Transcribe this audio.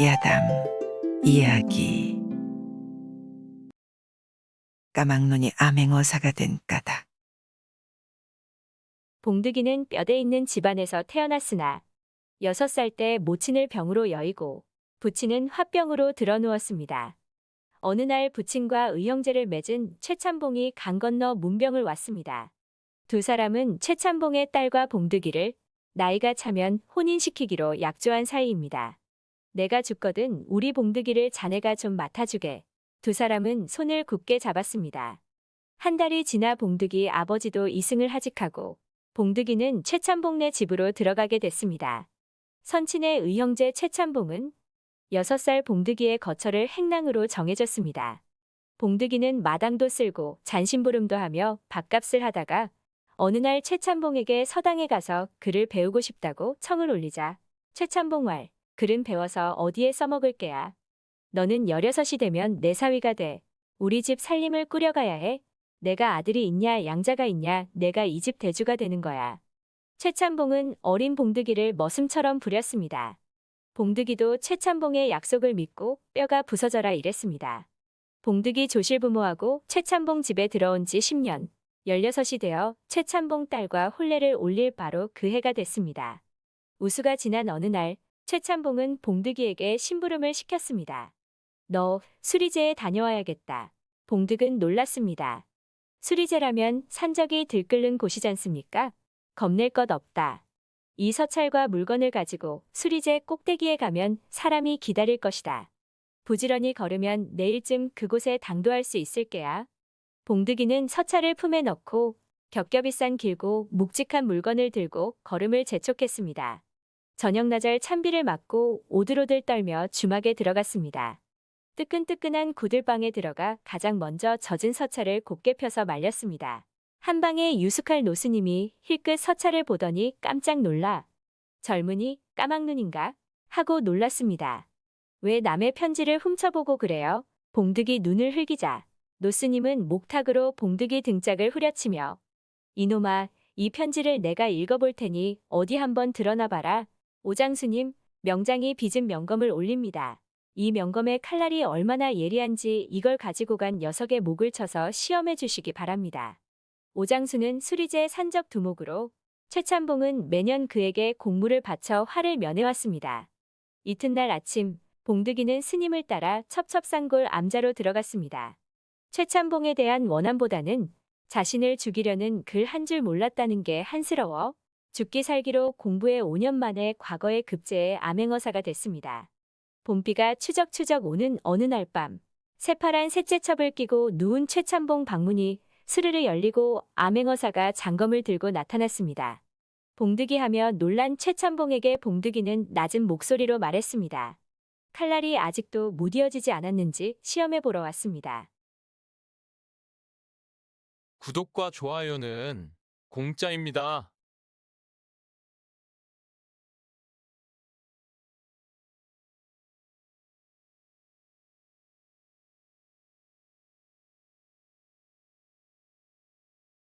야담 이야기 까막눈이 암행어사가 된 까닭 봉득이는 뼈대 있는 집안에서 태어났으나 여섯 살 때 모친을 병으로 여의고 부친은 화병으로 드러누웠습니다. 어느 날 부친과 의형제를 맺은 최참봉이 강 건너 문병을 왔습니다. 두 사람은 최참봉의 딸과 봉득이를 나이가 차면 혼인시키기로 약조한 사이입니다. 내가 죽거든 우리 봉득이를 자네가 좀 맡아주게. 두 사람은 손을 굳게 잡았습니다. 한 달이 지나 봉득이 아버지도 이승을 하직하고 봉득이는 최참봉네 집으로 들어가게 됐습니다. 선친의 의형제 최참봉은 6살 봉득이의 거처를 행랑으로 정해졌습니다. 봉득이는 마당도 쓸고 잔심부름도 하며 밥값을 하다가 어느 날 최참봉에게 서당에 가서 글을 배우고 싶다고 청을 올리자 최참봉 왈 글은 배워서 어디에 써먹을 게야. 너는 열여섯이 되면 내 사위가 돼. 우리 집 살림을 꾸려가야 해. 내가 아들이 있냐 양자가 있냐 내가 이 집 대주가 되는 거야. 최참봉은 어린 봉득이를 머슴처럼 부렸습니다. 봉득이도 최참봉의 약속을 믿고 뼈가 부서져라 이랬습니다. 봉득이 조실 부모하고 최참봉 집에 들어온 지 10년, 16이 되어 최참봉 딸과 혼례를 올릴 바로 그 해가 됐습니다. 우수가 지난 어느 날 최참봉은 봉득이에게 심부름을 시켰습니다. 너 수리제에 다녀와야겠다. 봉득은 놀랐습니다. 수리제라면 산적이 들끓는 곳이잖습니까? 겁낼 것 없다. 이 서찰과 물건을 가지고 수리제 꼭대기에 가면 사람이 기다릴 것이다. 부지런히 걸으면 내일쯤 그곳에 당도할 수 있을 게야. 봉득이는 서찰을 품에 넣고 겹겹이 싼 길고 묵직한 물건을 들고 걸음을 재촉했습니다. 저녁 나절 찬비를 맞고 오들오들 떨며 주막에 들어갔습니다. 뜨끈뜨끈한 구들방에 들어가 가장 먼저 젖은 서찰을 곱게 펴서 말렸습니다. 한 방에 유숙할 노스님이 힐끗 서찰을 보더니 깜짝 놀라 젊은이 까막눈인가 하고 놀랐습니다. 왜 남의 편지를 훔쳐보고 그래요? 봉득이 눈을 흘기자 노스님은 목탁으로 봉득이 등짝을 후려치며 이놈아 이 편지를 내가 읽어볼 테니 어디 한번 드러나 봐라. 오장수님 명장이 빚은 명검을 올립니다. 이 명검의 칼날이 얼마나 예리한지 이걸 가지고 간 녀석의 목을 쳐서 시험해 주시기 바랍니다. 오장수는 수리제 산적 두목으로 최참봉은 매년 그에게 공물을 바쳐 화를 면해왔습니다. 이튿날 아침 봉득이는 스님을 따라 첩첩산골 암자로 들어갔습니다. 최참봉에 대한 원함보다는 자신을 죽이려는 글 한 줄 몰랐다는 게 한스러워 죽기 살기로 공부해 5년 만에 과거의 급제에 암행어사가 됐습니다. 봄비가 추적추적 오는 어느 날 밤 새파란 셋째첩을 끼고 누운 최참봉 방문이 스르르 열리고 암행어사가 장검을 들고 나타났습니다. 봉득이 하며 놀란 최참봉에게 봉득이는 낮은 목소리로 말했습니다. 칼날이 아직도 무디어지지 않았는지 시험해 보러 왔습니다. 구독과 좋아요는 공짜입니다.